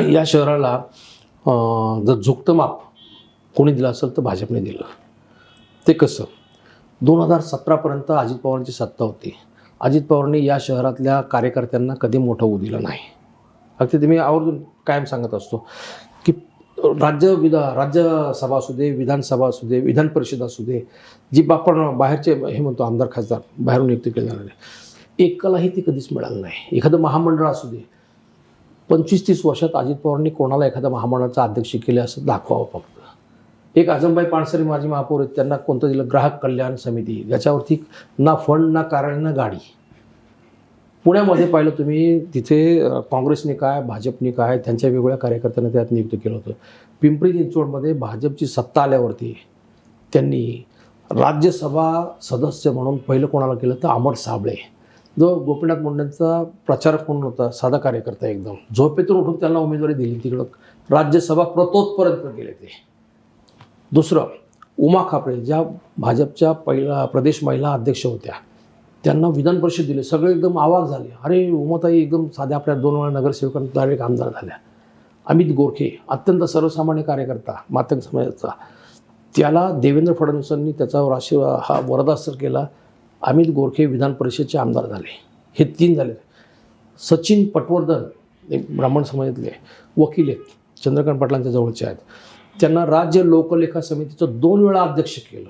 या शहराला जर झुकतं माप कोणी दिलं असेल तर भाजपने दिलं. ते कसं? दोन हजार सतरापर्यंत अजित पवारांची सत्ता होती. अजित पवारांनी या शहरातल्या कार्यकर्त्यांना कधी मोठं होऊ दिलं नाही. अगदी ते मी आवर्जून कायम सांगत असतो की राज्य विधा राज्यसभा असू दे विधानसभा असू दे विधान परिषद असू दे जी आपण बाहेरचे हे म्हणतो आमदार खासदार बाहेरून नियुक्ती केली जाणारे एकालाही ते कधीच मिळालं नाही. एखादं महामंडळ असू दे पंचवीस तीस वर्षात अजित पवारांनी कोणाला एखाद्या महामंडळाचा अध्यक्ष केले असं दाखवावं फक्त. एक आजमबाई पानसरे माजी महापौर आहेत त्यांना कोणतं दिलं? ग्राहक कल्याण समिती. याच्यावरती ना फंड ना कारण ना गाडी. पुण्यामध्ये पाहिलं तुम्ही तिथे काँग्रेसने काय भाजपने काय त्यांच्या वेगवेगळ्या कार्यकर्त्यांना त्यात नियुक्त केलं होतं. पिंपरी चिंचवडमध्ये भाजपची सत्ता आल्यावरती त्यांनी राज्यसभा सदस्य म्हणून पहिलं कोणाला केलं? तर अमर साबळे. जो गोपीनाथ मुंडेंचा प्रचारक म्हणून होता साधा कार्यकर्ता एकदम. झोपेतून उठून त्यांना उमेदवारी दिली तिकडं. राज्यसभा प्रतोत्पर्यंत गेले ते. दुसरं उमा खापरे ज्या भाजपच्या पहिला प्रदेश महिला अध्यक्ष होत्या त्यांना विधान परिषद दिले. सगळे एकदम आवाज झाले. अरे उमाताई एकदम साध्या आपल्या दोन वेळा नगरसेवकांना डायरेक्ट आमदार झाल्या. अमित गोरखे अत्यंत सर्वसामान्य कार्यकर्ता मातंग समाजाचा. त्याला देवेंद्र फडणवीसांनी त्याचा आशीर्वाद हा वरदास्त्र केला. अमित गोरखे विधान परिषदचे आमदार झाले. हे तीन झाले. सचिन पटवर्धन एक ब्राह्मण समाजातले वकील आहेत. चंद्रकांत पाटलांच्या जवळचे आहेत. त्यांना राज्य लोकलेखा समितीचं दोन वेळा अध्यक्ष केलं.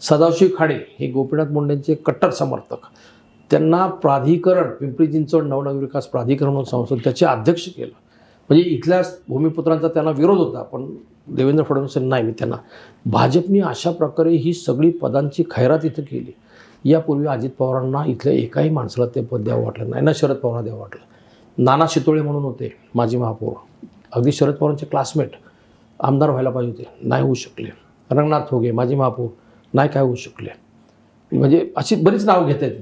सदाशिव खाडे हे गोपीनाथ मुंडेंचे कट्टर समर्थक. त्यांना प्राधिकरण पिंपरी चिंचवड नवनगर विकास प्राधिकरण म्हणून संस्था त्याचे अध्यक्ष केलं. म्हणजे इथल्या भूमिपुत्रांचा त्यांना विरोध होता पण देवेंद्र फडणवीसांनी नाही मी त्यांना. भाजपने अशा प्रकारे ही सगळी पदांची खैरात इथं केली. यापूर्वी अजित पवारांना इथल्या एकाही माणसाला ते पद द्यावं वाटलं नाही. ना शरद पवारांना द्यावं वाटलं. नाना शितोळे म्हणून होते माजी महापौर. अगदी शरद पवारांचे क्लासमेट आमदार व्हायला पाहिजे होते. नाही होऊ शकले. रंगनाथ होगे माजी महापौर. नाही काय होऊ शकले. म्हणजे अशी बरीच नावं घेत आहेत.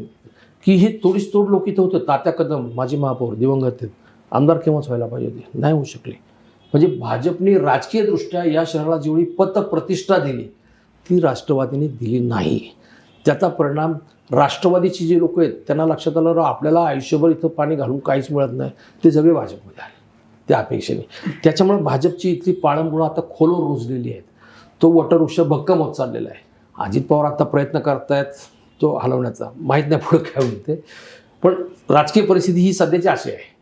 की हे थोडीच तोड लोक इथं होतं. तात्या कदम माजी महापौर दिवंगत आहेत. आमदार केव्हाच व्हायला पाहिजे होते. नाही होऊ शकले. म्हणजे भाजपने राजकीयदृष्ट्या या शहराला जेवढी पत प्रतिष्ठा दिली ती राष्ट्रवादीने दिली नाही. त्याचा परिणाम राष्ट्रवादीची जी लोक आहेत त्यांना लक्षात आलं आपल्याला आयुष्यभर इथं पाणी घालून काहीच मिळत नाही. ते सगळे भाजपमध्ये आले. त्या अपेक्षेने. त्याच्यामुळे भाजपची इथली पाळंबुळं आता खोलवर रुजलेली आहेत. तो वटवृक्ष भक्कम होत चाललेला आहे. अजित पवार आता प्रयत्न करतायत तो हलवण्याचा. माहीत नाही पुढं काय होईल ते. पण राजकीय परिस्थिती ही सध्याची अशी आहे.